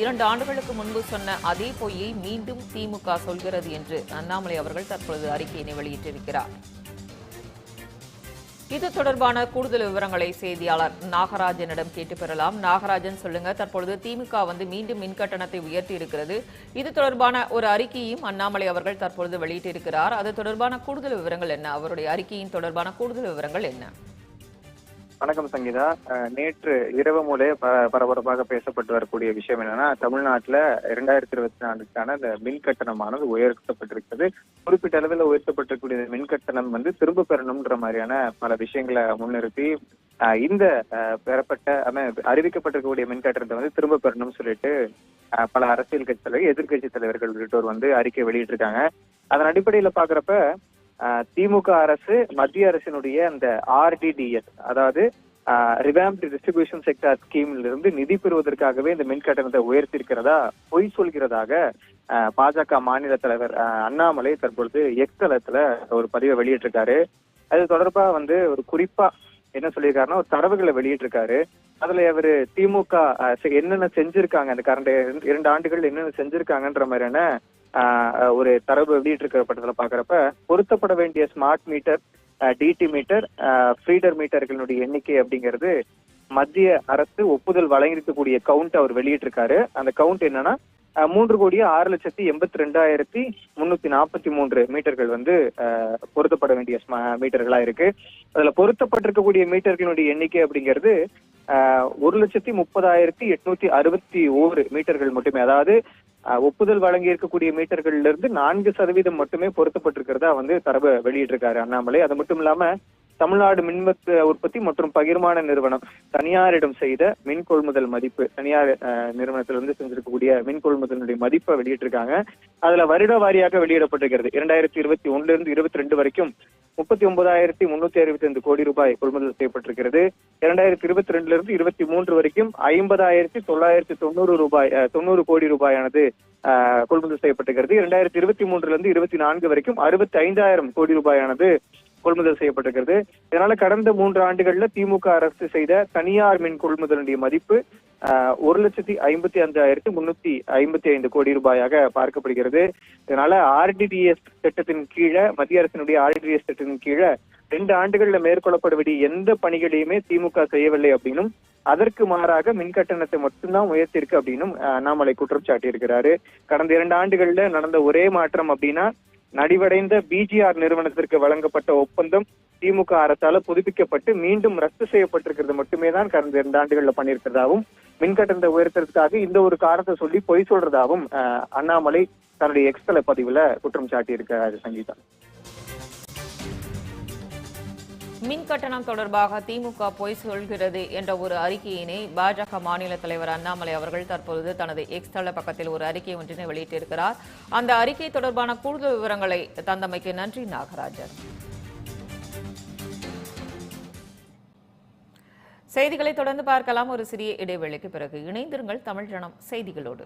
இரண்டு ஆண்டுகளுக்கு முன்பு சொன்ன அதே பொய்யை மீண்டும் திமுக சொல்கிறது என்று அண்ணாமலை அவர்கள் தற்பொழுது அறிக்கையினை வெளியிட்டிருக்கிறார். இது தொடர்பான கூடுதல் விவரங்களை செய்தியாளர் நாகராஜனிடம் கேட்டு பெறலாம். நாகராஜன் சொல்லுங்க தற்பொழுது திமுக வந்து மீண்டும் மின் கட்டணத்தை உயர்த்தி இருக்கிறது. இது தொடர்பான ஒரு அறிக்கையும் அண்ணாமலை அவர்கள் தற்பொழுது வெளியிட்டிருக்கிறார். அது தொடர்பான கூடுதல் விவரங்கள் என்ன? அவருடைய அறிக்கையின் தொடர்பான கூடுதல் விவரங்கள் என்ன? வணக்கம் சங்கீதா. அஹ், நேற்று இரவு மூலே பரபரப்பாக பேசப்பட்டு வரக்கூடிய விஷயம் என்னன்னா தமிழ்நாட்டுல இரண்டாயிரத்தி இருபத்தி நாலுக்கான இந்த மின் கட்டணமானது உயர்த்தப்பட்டிருக்கிறது. குறிப்பிட்ட அளவில் உயர்த்தப்பட்டிருக்கூடிய மின் கட்டணம் வந்து திரும்ப பெறணும்ன்ற மாதிரியான பல விஷயங்களை முன்னிறுத்தி இந்த பெறப்பட்ட அறிவிக்கப்பட்டிருக்கக்கூடிய மின் கட்டணத்தை வந்து திரும்ப பெறணும்னு சொல்லிட்டு அஹ், பல அரசியல் கட்சி தலைவர் எதிர்க்கட்சி தலைவர்கள் உள்ளிட்டோர் வந்து அறிக்கை வெளியிட்டிருக்காங்க. அதன் அடிப்படையில பாக்குறப்ப ஆஹ் திமுக அரசு மத்திய அரசினுடைய அந்த ஆர்டிடிஎஸ் அதாவது ரிவாம்ட் டிஸ்ட்ரிபியூஷன் செக்டார் ஸ்கீம்ல இருந்து நிதி பெறுவதற்காகவே இந்த மின் கட்டணத்தை உயர்த்திருக்கிறதா பொய் சொல்கிறதாக ஆஹ் பாஜக மாநில தலைவர் அண்ணாமலை தற்பொழுது எக்ஸ் தளத்துல ஒரு பதிவை வெளியிட்டிருக்காரு. அது தொடர்பா வந்து ஒரு குறிப்பா என்ன சொல்லியிருக்காருன்னா ஒரு தரவுகளை வெளியிட்டிருக்காரு. அதுல அவர் திமுக செ- என்னென்ன செஞ்சிருக்காங்க அந்த கரண்ட் இரண்டு ஆண்டுகள் என்னென்ன செஞ்சிருக்காங்கன்ற மாதிரியான ஆஹ் ஒரு தரவு வெளியிட்டிருக்கப்பட்டதுல பாக்குறப்ப பொருத்தப்பட வேண்டிய smart meter DT meter feeder மீட்டர்களுடைய எண்ணிக்கை அப்படிங்கிறது மத்திய அரசு ஒப்புதல் வழங்கிருக்கக்கூடிய கவுண்ட் அவர் வெளியிட்டிருக்காரு. அந்த கவுண்ட் என்னன்னா மூன்று கோடியே ஆறு லட்சத்தி எண்பத்தி ரெண்டாயிரத்தி முன்னூத்தி நாற்பத்தி மூன்று மீட்டர்கள் வந்து பொருத்தப்பட வேண்டிய மீட்டர்களா இருக்கு. அதுல பொருத்தப்பட்டிருக்கக்கூடிய மீட்டர்களுடைய எண்ணிக்கை அப்படிங்கிறது ஒரு லட்சத்தி முப்பதாயிரத்தி எட்நூத்தி அறுபத்தி ஓரு மீட்டர்கள் மட்டுமே. அதாவது ஒப்புதல் வழங்கி இருக்கக்கூடிய மீட்டர்கள்ல இருந்து நான்கு சதவீதம் மட்டுமே பொருத்தப்பட்டிருக்கிறதா வந்து தரவு வெளியிட்டிருக்காரு அண்ணாமலை. அது மட்டும் இல்லாம தமிழ்நாடு மின்வத்த உற்பத்தி மற்றும் பகிர்மான நிறுவனம் தனியாரிடம் செய்த மின் கொள்முதல் மதிப்பு தனியார் ஆஹ், நிறுவனத்திலிருந்து செஞ்சிருக்கக்கூடிய மின் கொள்முதலுடைய மதிப்பை வெளியிட்டிருக்காங்க. அதுல வருட வாரியாக வெளியிடப்பட்டிருக்கிறது. இரண்டாயிரத்தி இருபத்தி ஒண்ணுல இருந்து இருபத்தி ரெண்டு வரைக்கும் முப்பத்தி ஒன்பதாயிரத்தி முன்னூத்தி அறுபத்தி ஐந்து கோடி ரூபாய் கொள்முதல் செய்யப்பட்டிருக்கிறது. இரண்டாயிரத்தி இருபத்தி ரெண்டுல இருந்து இருபத்தி மூன்று வரைக்கும் ஐம்பதாயிரத்தி தொள்ளாயிரத்தி தொண்ணூறு ரூபாய் தொண்ணூறு கோடி ரூபாயானது கொள்முதல் செய்யப்பட்டிருக்கிறது. இரண்டாயிரத்தி இருபத்தி மூன்றுல இருந்து இருபத்தி நான்கு வரைக்கும் அறுபத்தி ஐந்தாயிரம் கோடி ரூபாயானது கொள்முதல் செய்யப்பட்டிருக்கிறது. இதனால கடந்த மூன்று ஆண்டுகள்ல திமுக அரசு செய்த தனியார் மின் கொள்முதலுடைய மதிப்பு ஒரு லட்சத்தி ஐம்பத்தி அஞ்சாயிரத்தி முன்னூத்தி ஐம்பத்தி ஐந்து கோடி ரூபாயாக பார்க்கப்படுகிறது. இதனால ஆர்டிடிஎஸ் திட்டத்தின் கீழே மத்திய அரசினுடைய ஆர்டிடிஎஸ் திட்டத்தின் கீழே ரெண்டு ஆண்டுகள்ல மேற்கொள்ளப்பட வேண்டிய எந்த பணிகளையுமே திமுக செய்யவில்லை அப்படின்னும் அதற்கு மாறாக மின் கட்டணத்தை மட்டும்தான் உயர்த்திருக்கு அப்படின்னும் அண்ணாமலை குற்றம் சாட்டியிருக்கிறாரு. கடந்த இரண்டு ஆண்டுகள்ல நடந்த ஒரே மாற்றம் அப்படின்னா நடிவடைந்த பிஜிஆர் நிறுவனத்திற்கு வழங்கப்பட்ட ஒப்பந்தம் திமுக அரசால புதுப்பிக்கப்பட்டு மீண்டும் ரத்து செய்யப்பட்டிருக்கிறது மட்டுமே தான் கடந்த இரண்டு ஆண்டுகள்ல பண்ணியிருக்கிறதாவும் மின்கட்டணத்தை உயர்த்துறதுக்காக இந்த ஒரு காரணத்தை சொல்லி பொய் சொல்றதாகவும் அஹ், அண்ணாமலை தன்னுடைய எக்ஸ்தல பதிவுல குற்றம் சாட்டியிருக்கிறார் சங்கீதா மின் கட்டணம் தொடர்பாக திமுக பொய் சொல்கிறது என்ற ஒரு அறிக்கையினை பாஜக மாநில தலைவர் அண்ணாமலை அவர்கள் தற்பொழுது தனது எக்ஸ் தள பக்கத்தில் ஒரு அறிக்கை ஒன்றினை வெளியிட்டிருக்கிறார். அந்த அறிக்கை தொடர்பான கூடுதல் விவரங்களை தந்தமைக்கு நன்றி நாகராஜன். செய்திகளை தொடர்ந்து பார்க்கலாம். ஒரு சிறிய இடைவேளைக்கு பிறகு இணைந்திருங்கள் தமிழ் ஜனம் செய்திகளோடு.